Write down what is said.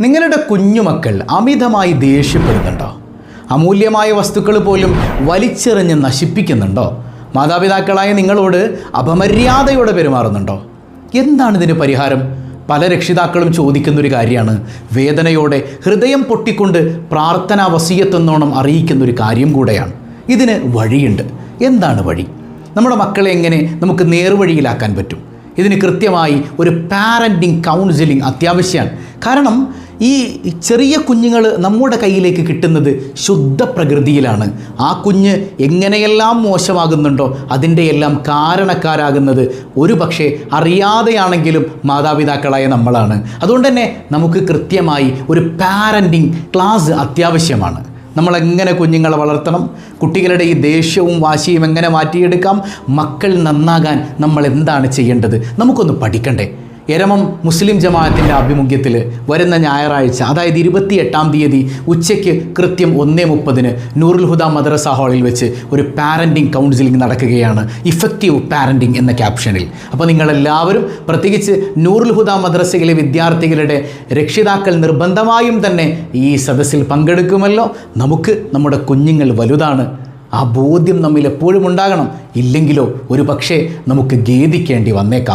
നിങ്ങളുടെ കുഞ്ഞുമക്കൾ അമിതമായി ദേഷ്യപ്പെടുന്നുണ്ടോ? അമൂല്യമായ വസ്തുക്കൾ പോലും വലിച്ചെറിഞ്ഞ് നശിപ്പിക്കുന്നുണ്ടോ? മാതാപിതാക്കളായ നിങ്ങളോട് അപമര്യാദയോടെ പെരുമാറുന്നുണ്ടോ? എന്താണ് ഇതിന് പരിഹാരം? പല രക്ഷിതാക്കളും ചോദിക്കുന്നൊരു കാര്യമാണ്. വേദനയോടെ ഹൃദയം പൊട്ടിക്കൊണ്ട് പ്രാർത്ഥനാ വസീയത്തെന്നോണം അറിയിക്കുന്നൊരു കാര്യം കൂടെയാണ്. ഇതിന് വഴിയുണ്ട്. എന്താണ് വഴി? നമ്മുടെ മക്കളെ എങ്ങനെ നമുക്ക് നേർവഴിയിലാക്കാൻ പറ്റും? ഇതിന് കൃത്യമായി ഒരു പാരന്റിങ് കൗൺസിലിംഗ് അത്യാവശ്യമാണ്. കാരണം ഈ ചെറിയ കുഞ്ഞുങ്ങൾ നമ്മുടെ കയ്യിലേക്ക് കിട്ടുന്നത് ശുദ്ധ പ്രകൃതിയിലാണ്. ആ കുഞ്ഞ് എങ്ങനെയെല്ലാം മോശമാകുന്നുണ്ടോ അതിന്റെ എല്ലാം കാരണക്കാരാകുന്നത് ഒരു പക്ഷേ അറിയാതെയാണെങ്കിലും മാതാപിതാക്കളായ നമ്മളാണ്. അതുകൊണ്ട് തന്നെ നമുക്ക് കൃത്യമായി ഒരു പാരന്റിങ് ക്ലാസ് അത്യാവശ്യമാണ്. നമ്മളെങ്ങനെ കുഞ്ഞുങ്ങളെ വളർത്തണം കുട്ടികളുടെ ഈ ദേഷ്യവും വാശിയും എങ്ങനെ മാറ്റിയെടുക്കാം മക്കൾ നന്നാകാൻ നമ്മൾ എന്താണ് ചെയ്യേണ്ടത്? നമുക്കൊന്ന് പഠിക്കണ്ടേ? എരമം മുസ്ലിം ജമാഅത്തിന്റെ ആഭിമുഖ്യത്തിൽ വരുന്ന ഞായറാഴ്ച അതായത് ഇരുപത്തിയെട്ടാം തീയതി ഉച്ചയ്ക്ക് കൃത്യം ഒന്നേ മുപ്പതിന് നൂറുൽ ഹുദ മദ്രസ ഹാളിൽ വെച്ച് ഒരു പാരന്റിംഗ് കൗൺസിലിംഗ് നടക്കുകയാണ്. ഇഫക്റ്റീവ് പാരന്റിംഗ് എന്ന ക്യാപ്ഷനിൽ. അപ്പോൾ നിങ്ങളെല്ലാവരും പ്രത്യേകിച്ച് നൂറുൽ ഹുദ മദ്രസയിലെ വിദ്യാർത്ഥികളുടെ രക്ഷിതാക്കൾ നിർബന്ധമായും തന്നെ ഈ സദസ്സിൽ പങ്കെടുക്കുമല്ലോ. നമുക്ക് നമ്മുടെ കുഞ്ഞുങ്ങൾ വലുതാണ്. ആ ബോധ്യം നമ്മിൽ എപ്പോഴും ഉണ്ടാകണം. ഇല്ലെങ്കിലോ ഒരു പക്ഷേ നമുക്ക് ഖേദിക്കേണ്ടി വന്നേക്കാം.